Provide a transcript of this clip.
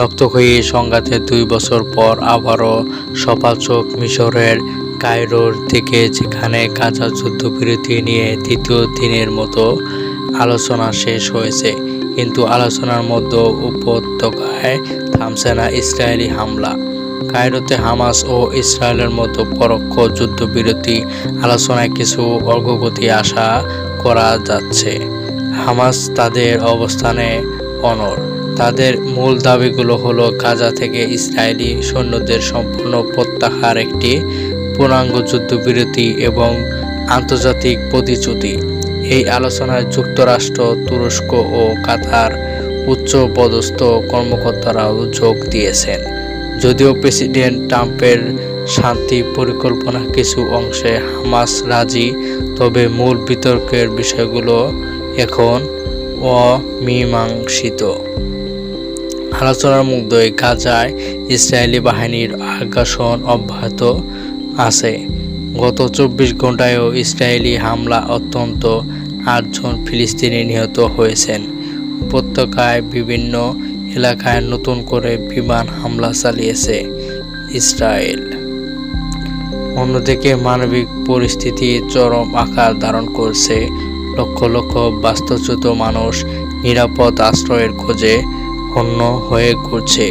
রক্তক্ষয়ী সংঘাতের দুই বছর পর আবারও সপাচক মিশরের কায়রোর থেকে যেখানে গাজা যুদ্ধবিরতি নিয়ে তৃতীয় দিনের মতো আলোচনা শেষ হয়েছে। কিন্তু আলোচনার মধ্যে উপত্যকায় থামছে না ইসরায়েলি হামলা। কায়রোতে হামাস ও ইসরায়েলের মতো পরোক্ষ যুদ্ধবিরতি আলোচনায় কিছু অগ্রগতি আশা করা যাচ্ছে। হামাস তাদের অবস্থানে অনর তাদের মূল দাবিগুলো হলো গাজা থেকে ইসরায়েলি সৈন্যদের সম্পূর্ণ প্রত্যাহার একটি পূর্ণাঙ্গ যুদ্ধবিরতি এবং আন্তর্জাতিক প্রতিশ্রুতি। এই আলোচনায় যুক্তরাষ্ট্র, তুরস্ক ও কাতার উচ্চ পদস্থ কর্মকর্তারাও যোগ দিয়েছেন। যদিও প্রেসিডেন্ট ট্রাম্পের শান্তি পরিকল্পনা কিছু অংশে হামাস রাজি, তবে মূল বিতর্কের বিষয়গুলো এখন অমীমাংসিত। আলোচনার মুগ্ধই গাজায় ইসরায়েলি বাহিনীর আগ্রাসন অব্যাহত আছে। গত চব্বিশ ঘন্টায়ও ইসরায়েলি হামলা অত্যন্ত আটজন ফিলিস্তিনি নিহত হয়েছেন। উপত্যকায় বিভিন্ন এলাকায় নতুন করে বিমান হামলা চালিয়েছে ইসরায়েল। অন্যদিকে মানবিক পরিস্থিতি চরম আকার ধারণ করছে। লক্ষ লক্ষ বাস্তুচ্যুত মানুষ নিরাপদ আশ্রয়ের খোঁজে হন্য হয়ে ঘুরছে।